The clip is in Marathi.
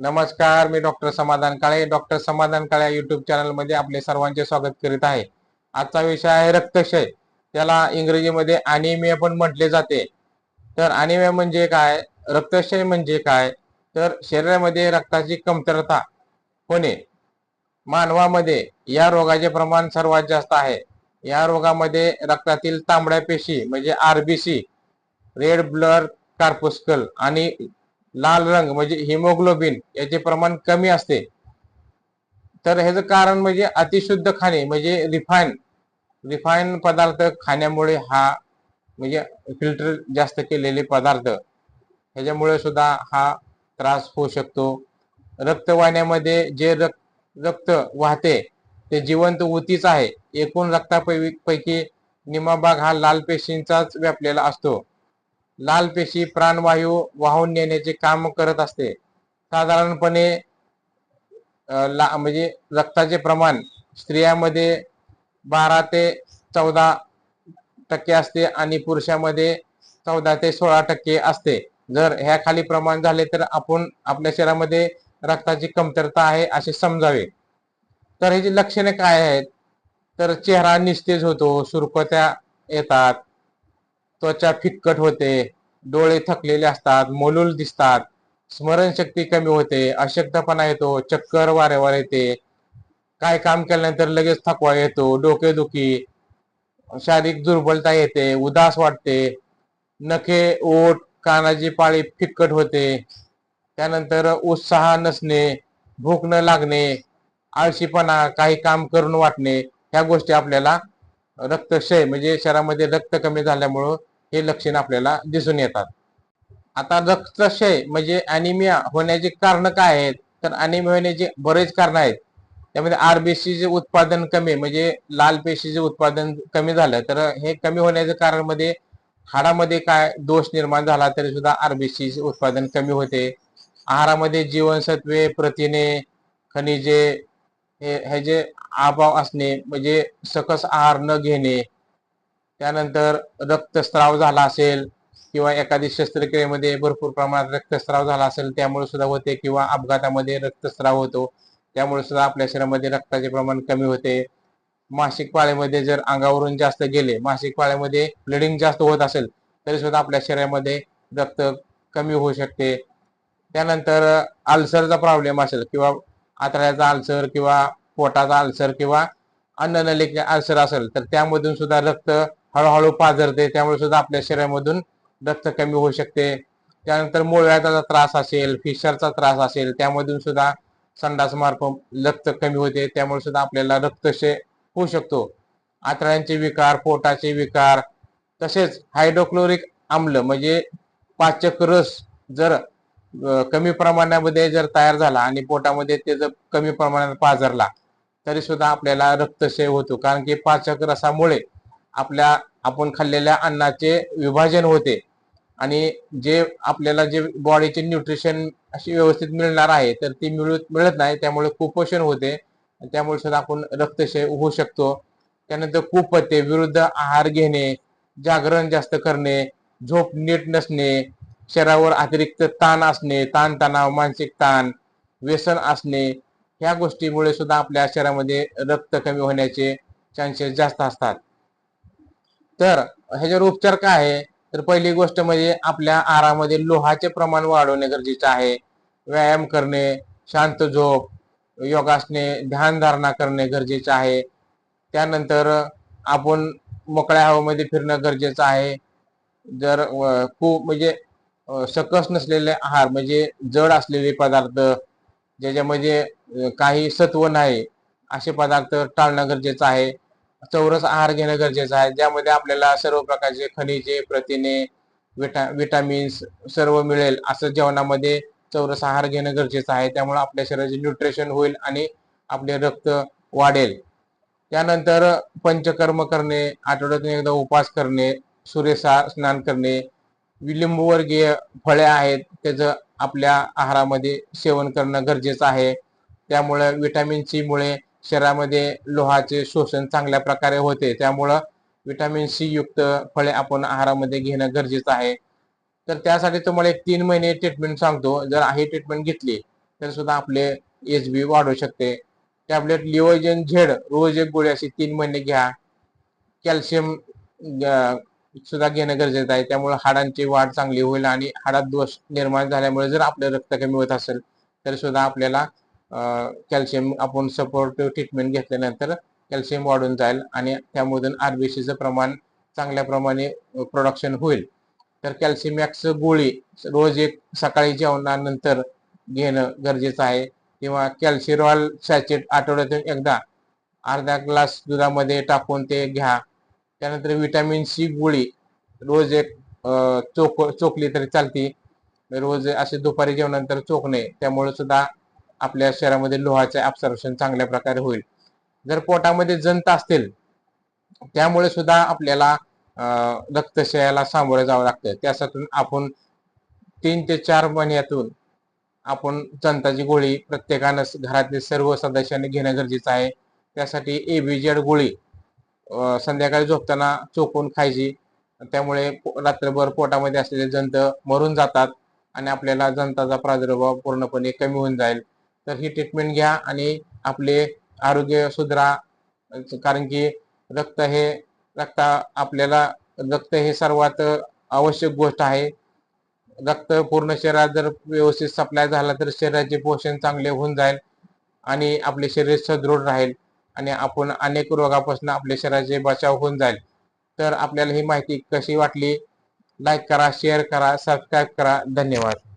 नमस्कार मी डॉक्टर समाधान काळे. डॉक्टर समाधान काळे युट्यूब चॅनलमध्ये आपले सर्वांचे स्वागत करीत आहे. आजचा विषय आहे रक्तक्षय. त्याला इंग्रजीमध्ये अनिमिया पण म्हटले जाते. तर अनिमिया म्हणजे काय? रक्तक्षय म्हणजे काय? तर शरीरामध्ये रक्ताची कमतरता होणे. मानवामध्ये या रोगाचे प्रमाण सर्वात जास्त आहे. या रोगामध्ये रक्तातील तांबड्या पेशी म्हणजे आरबीसी रेड ब्लड कार्पोस्कल आणि लाल रंग म्हणजे हिमोग्लोबिन याचे प्रमाण कमी असते. तर ह्याचं कारण म्हणजे अतिशुद्ध खाणे म्हणजे रिफाईन रिफाईन पदार्थ खाण्यामुळे हा म्हणजे फिल्टर जास्त केलेले पदार्थ ह्याच्यामुळे सुद्धा हा त्रास होऊ शकतो. रक्तवाहिन्यामध्ये जे रक्त रक्त वाहते ते जिवंत ऊतीच आहे. एकूण रक्तापैकी निमा भाग हा लाल पेशींचाच व्यापलेला असतो. लाल पेशी प्राणवायू वाहून नेण्याचे काम करत असते. साधारणपणे ला म्हणजे रक्ताचे प्रमाण स्त्रियामध्ये बारा ते चौदा टक्के असते आणि पुरुषामध्ये चौदा ते सोळा टक्के असते. जर ह्या खाली प्रमाण झाले तर आपण आपल्या शरीरामध्ये रक्ताची कमतरता आहे असे समजावे. तर ह्याची लक्षणे काय आहेत? तर चेहरा निस्तेज होतो सुरकुत्या येतात त्वचा फिक्कट होते डोळे थकलेले असतात मोलूल दिसतात स्मरणशक्ती कमी होते अशक्तपणा येतो चक्कर वारेवार येते. काय काम केल्यानंतर लगेच थकवा येतो डोकेदुखी शारीरिक दुर्बलता येते उदास वाटते नखे ओठ कानाची पाळी फिक्कट होते. त्यानंतर उत्साह नसणे भूक न लागणे आळशीपणा काही काम करून वाटणे ह्या गोष्टी आपल्याला रक्तक्षय म्हणजे शरीरामध्ये रक्त कमी झाल्यामुळं हे लक्षण आपल्याला दिसून येतात. आता रक्तक्षय म्हणजे अनिमिया होण्याची कारण काय आहेत? तर अनिमिया होण्याचे बरेच कारण आहेत. त्यामध्ये आरबीसीचे उत्पादन कमी म्हणजे लाल पेशीचे उत्पादन कमी झालं तर हे कमी होण्याचं कारण मध्ये हाडामध्ये काय दोष निर्माण झाला तरी सुद्धा आरबीसीचे उत्पादन कमी होते. आहारामध्ये जीवनसत्वे प्रथिने खनिजे हे ह्याचे अभाव असणे म्हणजे सकस आहार न घेणे त्यानंतर रक्तस्राव झाला असेल किंवा एखादी शस्त्रक्रियेमध्ये भरपूर प्रमाणात रक्तस्राव झाला असेल त्यामुळे सुद्धा होते किंवा अपघातामध्ये रक्तस्राव होतो त्यामुळे सुद्धा आपल्या शरीरामध्ये रक्ताचे प्रमाण कमी होते. मासिक पाळीमध्ये जर अंगावरून जास्त गेले मासिक पाळीमध्ये ब्लिडिंग जास्त होत असेल तरी सुद्धा आपल्या शरीरामध्ये रक्त कमी होऊ शकते. त्यानंतर अल्सरचा प्रॉब्लेम असेल किंवा आतड्याचा अल्सर किंवा पोटाचा अल्सर किंवा अन्ननलिके अल्सर असेल तर त्यामधून सुद्धा रक्त हळूहळू पाझरते. त्यामुळे सुद्धा आपल्या शरीरामधून रक्त कमी होऊ शकते. त्यानंतर मूळव्याधाचा त्रास असेल फिशरचा त्रास असेल त्यामधून सुद्धा संडास मार्फ रक्त कमी होते. त्यामुळे सुद्धा आपल्याला रक्तक्षय होऊ शकतो. आतड्यांचे विकार पोटाचे विकार तसेच हायड्रोक्लोरिक आम्ल म्हणजे पाचक रस जर कमी प्रमाणामध्ये जर तयार झाला आणि पोटामध्ये ते जर कमी प्रमाणात पाझरला तरी सुद्धा आपल्याला रक्तक्षय होतो. कारण की पाचक रसामुळे आपल्या आपण खाल्लेल्या अन्नाचे विभाजन होते. आणि जे आपल्याला जे बॉडीचे न्यूट्रिशन अशी व्यवस्थित मिळणार आहे तर ती मिळत मिळत नाही. त्यामुळे कुपोषण होते. त्यामुळे सुद्धा आपण रक्तक्षय होऊ शकतो. त्यानंतर कुपते विरुद्ध आहार घेणे जागरण जास्त करणे झोप नीट नसणे शरीरावर अतिरिक्त ताण असणे ताणतणाव मानसिक ताण व्यसन असणे ह्या गोष्टीमुळे सुद्धा आपल्या शरीरामध्ये रक्त कमी होण्याचे चान्सेस जास्त असतात. तर ह्याच्यावर उपचार काय आहे? तर पहिली गोष्ट म्हणजे आपल्या आहारामध्ये लोहाचे प्रमाण वाढवणे गरजेचे आहे. व्यायाम करणे शांत झोप योगासने ध्यानधारणा करणे गरजेचे आहे. त्यानंतर आपण मोकळ्या हवेमध्ये फिरणं गरजेचं आहे. जर खूप म्हणजे सकस नसलेले आहार म्हणजे जड असलेले पदार्थ ज्याच्यामध्ये काही सत्व नाही असे पदार्थ टाळणं गरजेचं आहे. चौरस आहार घेणं गरजेचं आहे. ज्यामध्ये आपल्याला सर्व प्रकारचे खनिजे प्रथिने विटा विटामिन्स सर्व मिळेल असं जेवणामध्ये चौरस आहार घेणं गरजेचं आहे. त्यामुळे आपल्या शरीराचे न्यूट्रिशन होईल आणि आपले रक्त वाढेल. त्यानंतर पंचकर्म करणे आठवड्यातून एकदा उपवास करणे सूर्यसा स्नान करणे विलिंबवर्गीय फळे आहेत त्याचं आपल्या आहारामध्ये सेवन करणं गरजेचं आहे. त्यामुळे विटॅमिन सी मुळे शरीरामध्ये लोहाचे शोषण चांगल्या प्रकारे होते. त्यामुळं विटॅमिन सी युक्त फळे आपण आहारामध्ये घेणं गरजेचं आहे. तर त्यासाठी तुम्हाला एक तीन महिने ट्रीटमेंट सांगतो. जर ही ट्रीटमेंट घेतली तर सुद्धा आपले एच बी वाढू शकते. टॅबलेट लिओजन झेड रोज एक गोळी अशी तीन महिने घ्या. कॅल्शियम सुद्धा घेणं गरजेचं आहे. त्यामुळे हाडांची वाढ चांगली होईल आणि हाडात दोष निर्माण झाल्यामुळे जर आपलं रक्त कमी होत असेल तर सुद्धा आपल्याला कॅल्शियम आपण सपोर्टिव्ह ट्रीटमेंट घेतल्यानंतर कॅल्शियम वाढून जाईल आणि त्यामधून आरबीसीचं प्रमाण चांगल्या प्रमाणे प्रोडक्शन होईल. तर कॅल्शियम कॅल्शियमॅक्स गोळी रोज एक सकाळी जेवणानंतर घेणं गरजेचं आहे. किंवा कॅल्शिरॉल सॅचेट आठवड्यातून एकदा अर्धा ग्लास दुधामध्ये टाकून ते घ्या. त्यानंतर विटॅमिन सी गोळी रोज एक चोक चोकली तरी चालती. रोज असे दुपारी जेवणानंतर चोखणे त्यामुळे सुद्धा आपल्या शरीरामध्ये लोहाचे ऍब्सॉर्प्शन चांगल्या प्रकारे होईल. जर पोटामध्ये जंत असतील त्यामुळे सुद्धा आपल्याला रक्तशयाला सामोरं जावं लागतं त्यासाठी आपण तीन ते चार महिन्यातून आपण जंताची गोळी प्रत्येकानं घरातील सर्व सदस्यांनी घेणं गरजेचं आहे. त्यासाठी एबीजेड गोळी संध्याकाळी झोपताना चोकून खायची. त्यामुळे रात्रभर पोटामध्ये असलेले जंत मरून जातात आणि आपल्याला जंताचा प्रादुर्भाव पूर्णपणे कमी होऊन जाईल. तर ही ट्रीटमेंट घ्या आणि आपले आरोग्य सुधरा. कारण की रक्त हे रक्त आपल्याला रक्त हे सर्वात आवश्यक गोष्ट आहे. रक्त पूर्ण शरीरात जर व्यवस्थित सप्लाय झाला तर शरीराचे पोषण चांगले होऊन जाईल आणि आपले शरीर सदृढ राहील आणि आपण अनेक रोगापासून आपल्या शरीराचे बचाव होऊन जाईल. तर आपल्याला ही माहिती कशी वाटली? लाईक करा शेअर करा सबस्क्राईब करा. धन्यवाद.